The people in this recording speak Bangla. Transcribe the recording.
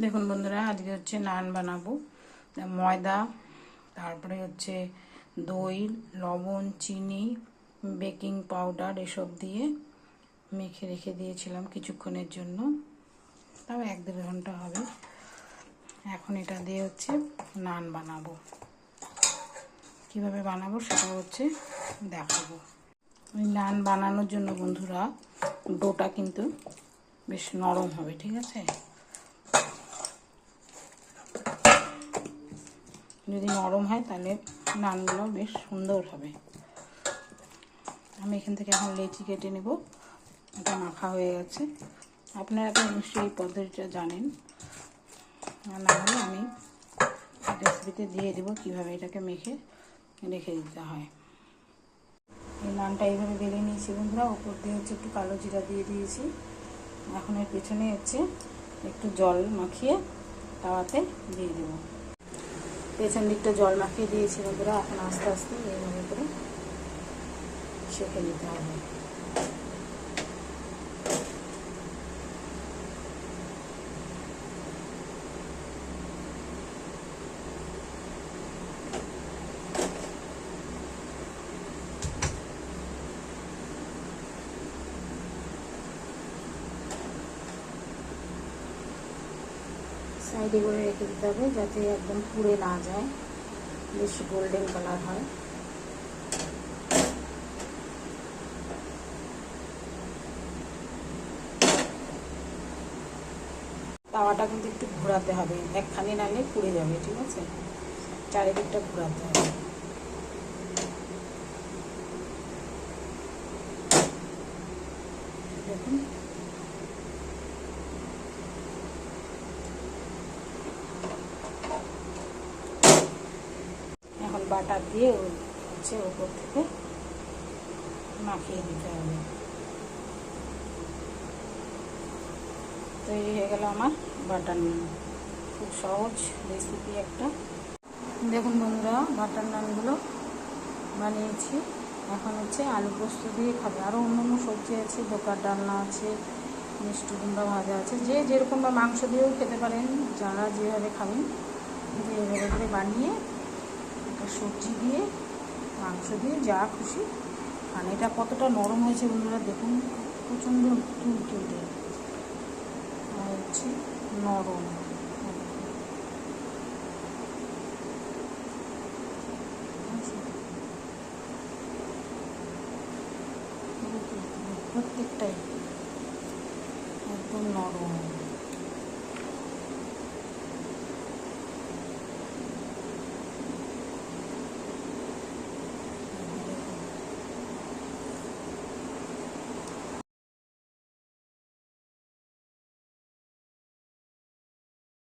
দেখুন বন্ধুরা, আজকে হচ্ছে নান বানাবো। ময়দা, তারপরে হচ্ছে দই, লবণ, চিনি, বেকিং পাউডার এসব দিয়ে মেখে রেখে দিয়েছিলাম কিছুক্ষণের জন্য। তাও এক দেড় ঘণ্টা হবে। এখন এটা দিয়ে হচ্ছে নান বানাবো। কীভাবে বানাবো সেটা হচ্ছে দেখাবো। ওই নান বানানোর জন্য বন্ধুরা, ডোটা কিন্তু বেশ নরম হবে, ঠিক আছে? যদি নরম হয় তাহলে নানগুলো বেশ সুন্দর হবে। আমি এখান থেকে এখন লেচি কেটে নেব। এটা মাখা হয়ে গেছে। আপনারা তো নিশ্চয়ই এই পদ্ধতিটা জানেন। আর না হলে আমি রেসিপিতে দিয়ে দেবো কীভাবে এটাকে মেখে রেখে দিতে হয়। এই নানটা এইভাবে বেলে নিয়েছি বন্ধুরা। ওপর দিয়ে হচ্ছে একটু কালো জিরা দিয়ে দিয়েছি। এখন এর পেছনে হচ্ছে একটু জল মাখিয়ে তাওয়াতে দিয়ে দেবো। পেছন দিকটা জল মাখিয়ে দিয়েছি বন্ধুরা এখন আস্তে আস্তে এইভাবে করে শেখে নিতে হবে। সাইডে করে রেখে দিতে হবে যাতে একদম পুড়ে না যায়। বেশ গোল্ডেন কালার হয়। তাওয়াটা কিন্তু একটু ঘোরাতে হবে। একখানি নালে পুড়ে যাবে, ঠিক আছে? চারিদিকটা ঘোরাতে হবে। দেখুন। বাটার দিয়ে হচ্ছে ওপর থেকে মাখিয়ে দিতে হবে। তৈরি হয়ে গেল আমার বাটার নান। খুব সহজ রেসিপি একটা। দেখুন বন্ধুরা বাটার নানগুলো বানিয়েছি। এখন হচ্ছে আলু পোস্ত দিয়ে খাবে। আরও অন্য অন্য সবজি আছে দোকার ডালনা আছে, মিষ্টি কুমড়া ভাজা আছে। যে যেরকম বা মাংস দিয়েও খেতে পারেন, যারা যেভাবে খাবেন এভাবে করে বানিয়ে একটা সবজি দিয়ে, মাংস দিয়ে যা খুশি। খান এটা কতটা নরম হয়েছে বন্ধুরা, দেখুন, প্রচণ্ড তুল তুলতে হচ্ছে নরম। প্রত্যেকটাই একদম নরম।